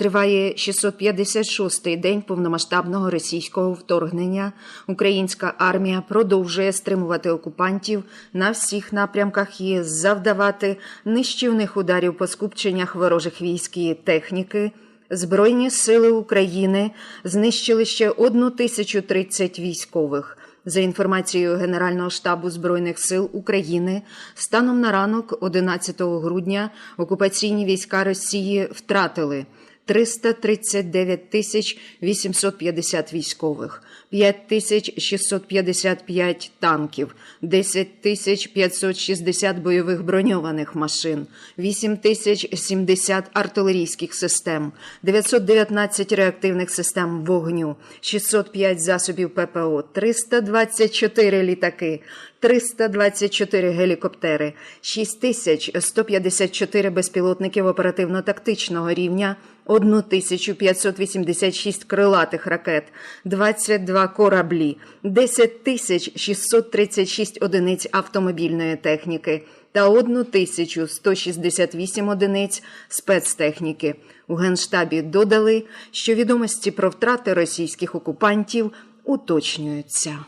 Триває 656-й день повномасштабного російського вторгнення. Українська армія продовжує стримувати окупантів на всіх напрямках і завдавати нищівних ударів по скупченнях ворожих військ і техніки. Збройні сили України знищили ще 1030 військових. За інформацією Генерального штабу Збройних сил України, станом на ранок 11 грудня окупаційні війська Росії втратили 339 тисяч 850 військових, 5 тисяч 655 танків, 10 тисяч 560 бойових броньованих машин, 8 тисяч 70 артилерійських систем, 919 реактивних систем вогню, 605 засобів ППО, 324 літаки, 324 гелікоптери, 6154 безпілотників оперативно-тактичного рівня, 1586 крилатих ракет, 22 кораблі, 10636 одиниць автомобільної техніки та 1168 одиниць спецтехніки. У Генштабі додали, що відомості про втрати російських окупантів уточнюються.